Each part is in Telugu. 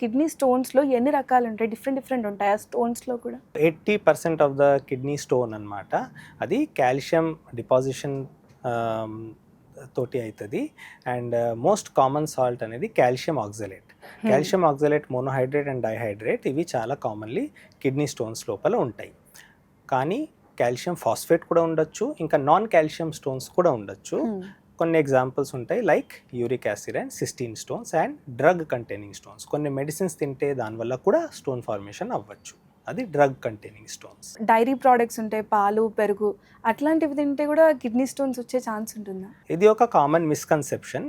కిడ్నీ స్టోన్స్లో ఎన్ని రకాలు ఉంటాయి? డిఫరెంట్ డిఫరెంట్ ఉంటాయి ఆ స్టోన్స్లో కూడా? Eighty percent of the kidney stone అన్నమాట. అది కాల్షియం డిపాజిషన్ తోటి అవుతుంది అండ్ మోస్ట్ కామన్ సాల్ట్ అనేది calcium oxalate. Calcium oxalate monohydrate and dihydrate ఇవి చాలా కామన్లీ కిడ్నీ స్టోన్స్ లోపల ఉంటాయి. కానీ కాల్షియం ఫాస్ఫేట్ కూడా ఉండొచ్చు ఇంకా నాన్ కాల్షియం స్టోన్స్ కూడా ఉండొచ్చు. Hmm. కొన్ని ఎగ్జాంపుల్స్ ఉంటాయి like uric acid and cystine stones and drug containing stones కొన్ని మెడిసిన్స్ తింటే దానివల్ల కూడా స్టోన్ ఫార్మేషన్ అవ్వచ్చు. అది drug containing stones dairy products ఉంటాయి పాలు పెరుగు అట్లాంటివి తింటే కూడా కిడ్నీ స్టోన్స్ వచ్చే ఛాన్స్ ఉంటుందా? ఇది ఒక కామన్ మిస్కన్సెప్షన్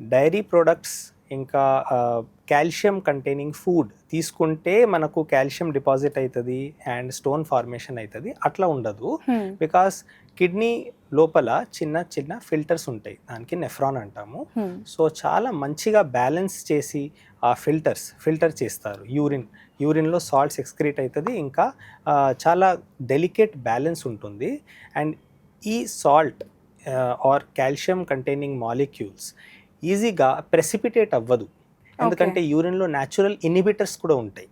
డైరీ ప్రొడక్ట్స్ ఇంకా కాల్షియం కంటైనింగ్ ఫుడ్ తీసుకుంటే మనకు కాల్షియం డిపాజిట్ అవుతుంది అండ్ స్టోన్ ఫార్మేషన్ అవుతుంది అట్లా ఉండదు. బికాస్ కిడ్నీ లోపల చిన్న చిన్న ఫిల్టర్స్ ఉంటాయి. దానికి నెఫ్రాన్ అంటాము. సో చాలా మంచిగా బ్యాలెన్స్ చేసి ఆ ఫిల్టర్స్ ఫిల్టర్ చేస్తారు. యూరిన్ యూరిన్లో సాల్ట్స్ ఎక్స్క్రీట్ అవుతుంది ఇంకా చాలా డెలికేట్ బ్యాలెన్స్ ఉంటుంది. అండ్ ఈ salt or calcium containing molecules ఈజీగా ప్రెసిపిటేట్ అవ్వదు. ఎందుకంటే యూరిన్లో న్యాచురల్ ఇనిబిటర్స్ కూడా ఉంటాయి.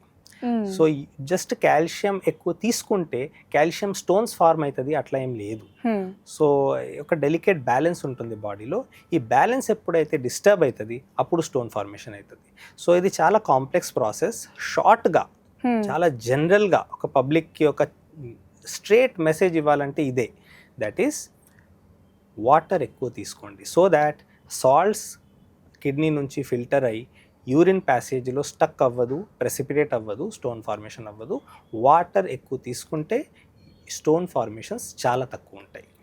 సో జస్ట్ కాల్షియం ఎక్కువ తీసుకుంటే కాల్షియం స్టోన్స్ ఫార్మ్ అవుతుంది అట్లా ఏం లేదు. సో ఒక డెలికేట్ బ్యాలెన్స్ ఉంటుంది బాడీలో. ఈ బ్యాలెన్స్ ఎప్పుడైతే డిస్టర్బ్ అవుతుంది అప్పుడు స్టోన్ ఫార్మేషన్ అవుతుంది. సో ఇది చాలా కాంప్లెక్స్ ప్రాసెస్. షార్ట్గా. చాలా జనరల్గా ఒక పబ్లిక్కి ఒక స్ట్రేట్ మెసేజ్ ఇవ్వాలంటే ఇదే. దట్ ఈస్ వాటర్ ఎక్కువ తీసుకోండి. సో దాట్ సాల్ట్స్ కిడ్నీ నుంచి ఫిల్టర్ అయ్యి యూరిన్ ప్యాసేజ్లో స్టక్ అవ్వదు ప్రెసిపిటేట్ అవ్వదు స్టోన్ ఫార్మేషన్ అవ్వదు. వాటర్ ఎక్కువ తీసుకుంటే స్టోన్ ఫార్మేషన్స్ చాలా తక్కువ ఉంటాయి.